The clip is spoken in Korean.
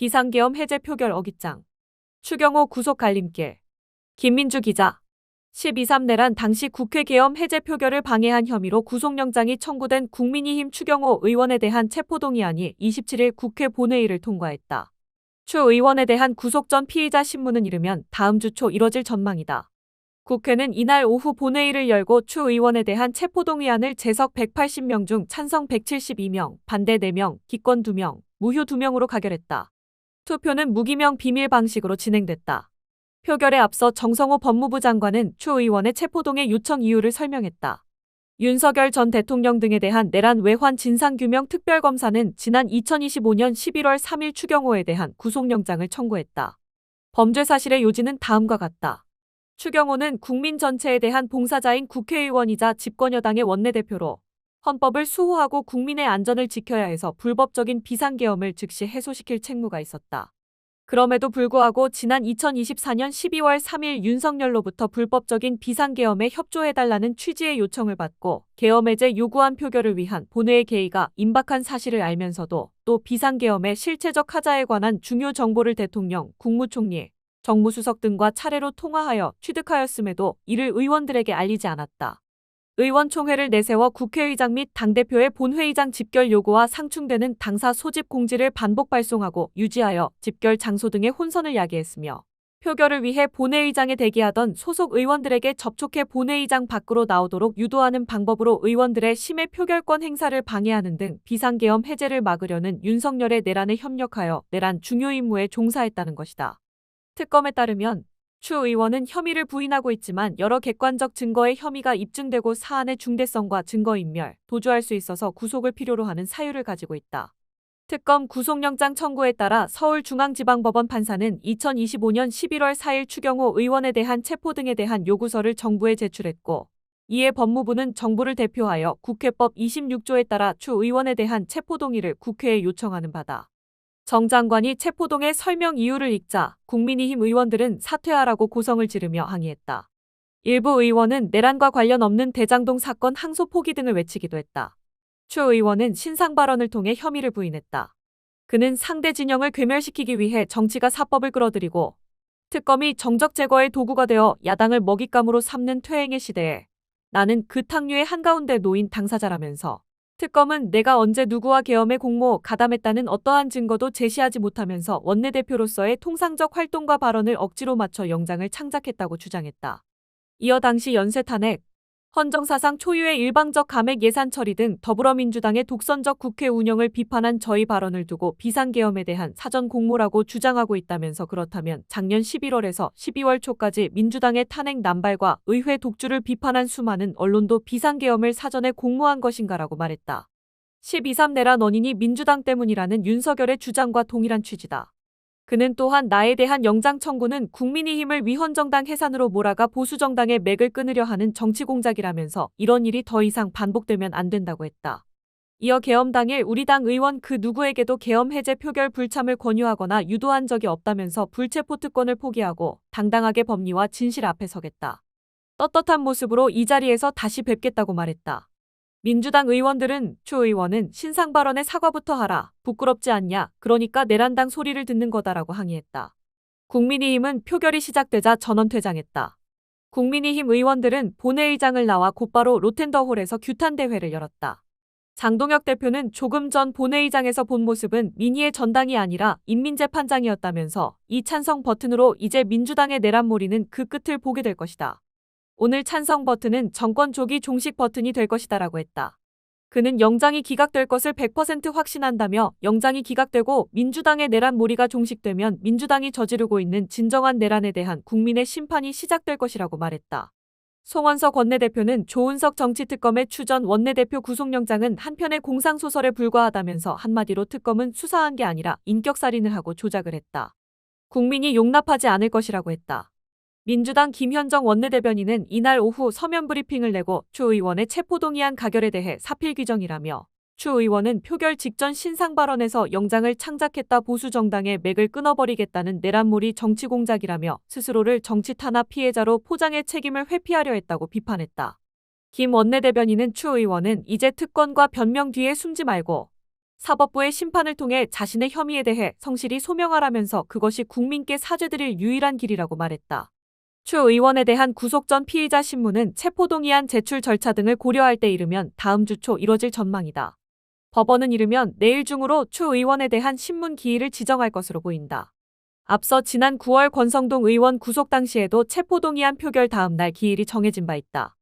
비상계엄 해제 표결 어깃장. 추경호 구속 갈림길. 김민주 기자. 12.3 내란 당시 국회 계엄 해제 표결을 방해한 혐의로 구속영장이 청구된 국민의힘 추경호 의원에 대한 체포동의안이 27일 국회 본회의를 통과했다. 추 의원에 대한 구속 전 피의자 신문은 이르면 다음 주 초 이뤄질 전망이다. 국회는 이날 오후 본회의를 열고 추 의원에 대한 체포동의안을 재석 180명 중 찬성 172명, 반대 4명, 기권 2명, 무효 2명으로 가결했다. 투표는 무기명 비밀 방식으로 진행됐다. 표결에 앞서 정성호 법무부 장관은 추 의원의 체포동의 요청 이유를 설명했다. 윤석열 전 대통령 등에 대한 내란 외환 진상규명 특별검사는 지난 2025년 11월 3일 추경호에 대한 구속영장을 청구했다. 범죄 사실의 요지는 다음과 같다. 추경호는 국민 전체에 대한 봉사자인 국회의원이자 집권여당의 원내대표로 헌법을 수호하고 국민의 안전을 지켜야 해서 불법적인 비상계엄을 즉시 해소시킬 책무가 있었다. 그럼에도 불구하고 지난 2024년 12월 3일 윤석열로부터 불법적인 비상계엄에 협조해달라는 취지의 요청을 받고 계엄 해제 요구안 표결을 위한 본회의 개의가 임박한 사실을 알면서도 또 비상계엄의 실체적 하자에 관한 중요 정보를 대통령, 국무총리, 정무수석 등과 차례로 통화하여 취득하였음에도 이를 의원들에게 알리지 않았다. 의원총회를 내세워 국회의장 및 당대표의 본회의장 집결 요구와 상충되는 당사 소집 공지를 반복 발송하고 유지하여 집결 장소 등의 혼선을 야기했으며 표결을 위해 본회의장에 대기하던 소속 의원들에게 접촉해 본회의장 밖으로 나오도록 유도하는 방법으로 의원들의 심해 표결권 행사를 방해하는 등 비상계엄 해제를 막으려는 윤석열의 내란에 협력하여 내란 중요 임무에 종사했다는 것이다. 특검에 따르면 추 의원은 혐의를 부인하고 있지만 여러 객관적 증거의 혐의가 입증되고 사안의 중대성과 증거인멸, 도주할 수 있어서 구속을 필요로 하는 사유를 가지고 있다. 특검 구속영장 청구에 따라 서울중앙지방법원 판사는 2025년 11월 4일 추경호 의원에 대한 체포 등에 대한 요구서를 정부에 제출했고 이에 법무부는 정부를 대표하여 국회법 26조에 따라 추 의원에 대한 체포 동의를 국회에 요청하는 바다. 정 장관이 체포동의 설명 이유를 읽자 국민의힘 의원들은 사퇴하라고 고성을 지르며 항의했다. 일부 의원은 내란과 관련 없는 대장동 사건 항소 포기 등을 외치기도 했다. 추 의원은 신상 발언을 통해 혐의를 부인했다. 그는 상대 진영을 괴멸시키기 위해 정치가 사법을 끌어들이고 특검이 정적 제거의 도구가 되어 야당을 먹잇감으로 삼는 퇴행의 시대에 나는 그 탕류의 한가운데 놓인 당사자라면서 특검은 내가 언제 누구와 계엄에 공모, 가담했다는 어떠한 증거도 제시하지 못하면서 원내대표로서의 통상적 활동과 발언을 억지로 맞춰 영장을 창작했다고 주장했다. 이어 당시 연쇄 탄핵, 헌정사상 초유의 일방적 감액 예산 처리 등 더불어민주당의 독선적 국회 운영을 비판한 저희 발언을 두고 비상계엄에 대한 사전 공모라고 주장하고 있다면서 그렇다면 작년 11월에서 12월 초까지 민주당의 탄핵 남발과 의회 독주를 비판한 수많은 언론도 비상계엄을 사전에 공모한 것인가라고 말했다. 12.3 내란 원인이 민주당 때문이라는 윤석열의 주장과 동일한 취지다. 그는 또한 나에 대한 영장 청구는 국민의힘을 위헌정당 해산으로 몰아가 보수정당의 맥을 끊으려 하는 정치 공작이라면서 이런 일이 더 이상 반복되면 안 된다고 했다. 이어 계엄 당일 우리 당 의원 그 누구에게도 계엄 해제 표결 불참을 권유하거나 유도한 적이 없다면서 불체포 특권을 포기하고 당당하게 법리와 진실 앞에 서겠다. 떳떳한 모습으로 이 자리에서 다시 뵙겠다고 말했다. 민주당 의원들은 추 의원은 신상 발언에 사과부터 하라. 부끄럽지 않냐. 그러니까 내란당 소리를 듣는 거다라고 항의했다. 국민의힘은 표결이 시작되자 전원 퇴장했다. 국민의힘 의원들은 본회의장을 나와 곧바로 로텐더홀에서 규탄 대회를 열었다. 장동혁 대표는 조금 전 본회의장에서 본 모습은 민의의 전당이 아니라 인민재판장이었다면서 이 찬성 버튼으로 이제 민주당의 내란몰이는 그 끝을 보게 될 것이다. 오늘 찬성 버튼은 정권 조기 종식 버튼이 될 것이다라고 했다. 그는 영장이 기각될 것을 100% 확신한다며 영장이 기각되고 민주당의 내란 몰이가 종식되면 민주당이 저지르고 있는 진정한 내란에 대한 국민의 심판이 시작될 것이라고 말했다. 송원석 원내대표는 조은석 정치특검의 추전 원내대표 구속영장은 한편의 공상소설에 불과하다면서 한마디로 특검은 수사한 게 아니라 인격살인을 하고 조작을 했다. 국민이 용납하지 않을 것이라고 했다. 민주당 김현정 원내대변인은 이날 오후 서면 브리핑을 내고 추 의원의 체포동의안 가결에 대해 사필 규정이라며 추 의원은 표결 직전 신상 발언에서 영장을 창작했다 보수 정당의 맥을 끊어버리겠다는 내란몰이 정치 공작이라며 스스로를 정치 탄압 피해자로 포장해 책임을 회피하려 했다고 비판했다. 김 원내대변인은 추 의원은 이제 특권과 변명 뒤에 숨지 말고 사법부의 심판을 통해 자신의 혐의에 대해 성실히 소명하라면서 그것이 국민께 사죄드릴 유일한 길이라고 말했다. 추 의원에 대한 구속 전 피의자 신문은 체포동의안 제출 절차 등을 고려할 때 이르면 다음 주 초 이뤄질 전망이다. 법원은 이르면 내일 중으로 추 의원에 대한 신문 기일을 지정할 것으로 보인다. 앞서 지난 9월 권성동 의원 구속 당시에도 체포동의안 표결 다음 날 기일이 정해진 바 있다.